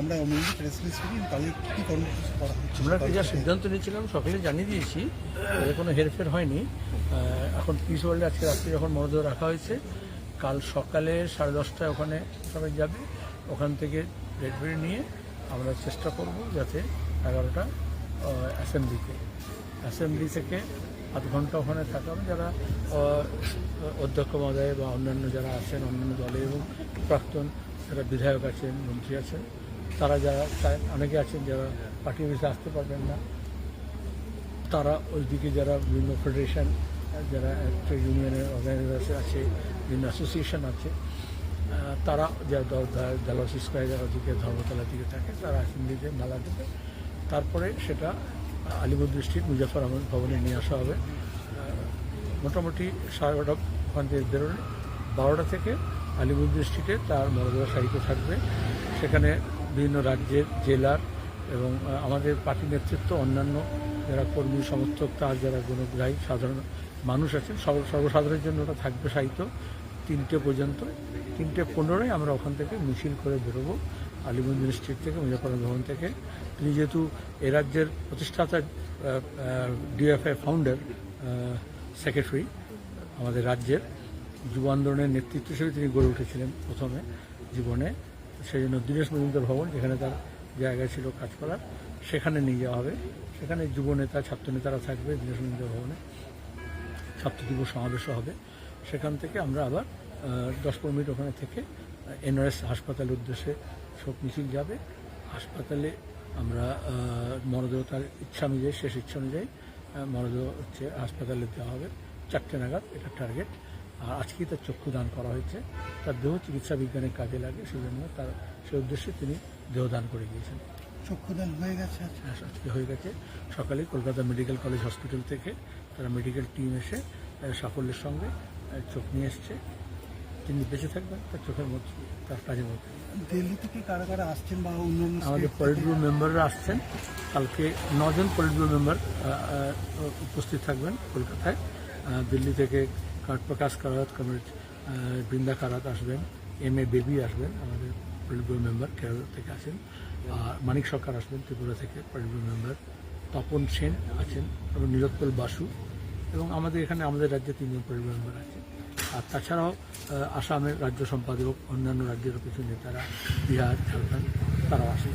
আমরা press release করি কী কর্মসূচি করা হচ্ছে। আমরা যা সিদ্ধান্ত নিয়েছিলাম, সকালে জানিয়ে দিয়েছি কোনো হেরফের হয়নি। এখন পিস ওয়ার্ল্ডে আজকে রাত্রে যখন মরদেহ রাখা হয়েছে, কাল সকালে সাড়ে দশটায় ওখানে সবাই যাবে, ওখান থেকে ডেড নিয়ে আমরা চেষ্টা করব যাতে এগারোটা অ্যাসেম্বলিতে অ্যাসেম্বলি থেকে আধ ঘণ্টা ওখানে থাকা হবে। যারা অধ্যক্ষ মহোদয় বা অন্যান্য যারা আছেন, অন্যান্য দলে এবং প্রাক্তন যারা বিধায়ক আছেন, মন্ত্রী আছেন তারা যারা অনেকে আছেন যারা পার্টি অফিসে আসতে পারবেন না, তারা ওইদিকে যারা বিভিন্ন ফেডারেশন যারা ট্রেড ইউনিয়নের অর্গানাইজেশন আছে, বিভিন্ন অ্যাসোসিয়েশন আছে তারা যারা ডালস স্কোয়ার ওদিকে ধর্মতলার দিকে থাকে, তারা অ্যাসেম্বলিতে মালা দেবে তারপরে সেটা আলিপুর স্ট্রিট মুজাফর আহমদ ভবনে নিয়ে আসা হবে। মোটামুটি সাড়ে বারোটা ওখান থেকে বেরোলে, বারোটা থেকে আলিপুর স্ট্রিটে তার মরদেহ সারিতে থাকবে। সেখানে বিভিন্ন রাজ্যের জেলার এবং আমাদের পার্টি নেতৃত্ব, অন্যান্য যারা কর্মী, সমর্থক, তার যারা গুণগ্রাহী, সাধারণ মানুষ আছেন সর্ব- সর্বসাধারণের জন্য ওটা থাকবে সাহিত্য। তিনটে পর্যন্ত, তিনটে পনেরোয় আমরা ওখান থেকে মিছিল করে বেরোবো আলিগঞ্জ স্ট্রিট থেকে মুজাফর ভবন থেকে। তিনি যেহেতু এ রাজ্যের প্রতিষ্ঠাতা ডিএফআই ফাউন্ডার সেক্রেটারি আমাদের রাজ্যের যুব আন্দোলনের নেতৃত্ব হিসেবে তিনি গড়ে উঠেছিলেন প্রথমে জীবনে। সেই জন্য দীনেশ মজুমদার ভবন, যেখানে তার জায়গা ছিল কাজ করার সেখানে নিয়ে যাওয়া হবে। সেখানে যুব নেতা, ছাত্র নেতারা থাকবে দীনেশ মজুমদার ভবনে। ছাত্র দিবস সমাবেশও হবে। সেখান থেকে আমরা আবার দশ পনেরো মিনিট ওখানে থেকে এনআরএস হাসপাতালের উদ্দেশ্যে শোক মিছিল যাবে। হাসপাতালে আমরা মরদেহ তার ইচ্ছা অনুযায়ী, শেষ ইচ্ছা অনুযায়ী মরদেহ হচ্ছে হাসপাতালে দেওয়া হবে। চারটে নাগাদ এটা টার্গেট আর আজকেই তার চক্ষু দান করা হয়েছে। তার দেহ চিকিৎসা বিজ্ঞানের কাজে লাগে সেই জন্য তার সেই উদ্দেশ্যে তিনি দেহ দান করে গিয়েছেন চক্ষুদান হয়ে গেছে আজকে হ্যাঁ, আজকে হয়ে গেছে। সকালে কলকাতা মেডিকেল কলেজ হসপিটাল থেকে তারা মেডিকেল টিম এসে সাফল্যের সঙ্গে চোখ নিয়ে এসছে। তিনি বেঁচে থাকবেন তার চোখের মধ্যে তার কাজের মধ্যে। দিল্লি থেকে কারা কারা আসছেন বা অন্যান্য আমাদের state পলিট ব্যুরো মেম্বাররা আসছেন। কালকে নজন পলিট ব্যুরো মেম্বার উপস্থিত থাকবেন কলকাতায়। দিল্লি থেকে কাঠ প্রকাশ কারাত কমরেড বৃন্দা কারাত আসবেন, এম এ বেবি আসবেন, আমাদের পলিট ব্যুরো মেম্বার কেরল থেকে আসেন, আর মানিক সরকার আসবেন, ত্রিপুরা থেকে politburo member. Tapan Sen আছেন, এবং নীলোৎপল বাসু, এবং আমাদের এখানে আমাদের রাজ্যে তিনজন পলিট মেম্বার আছেন আর তাছাড়াও আসামের রাজ্য সম্পাদক, অন্যান্য রাজ্যের কিছু নেতারা, বিহার, ঝাড়খণ্ড, তারাও আসেন।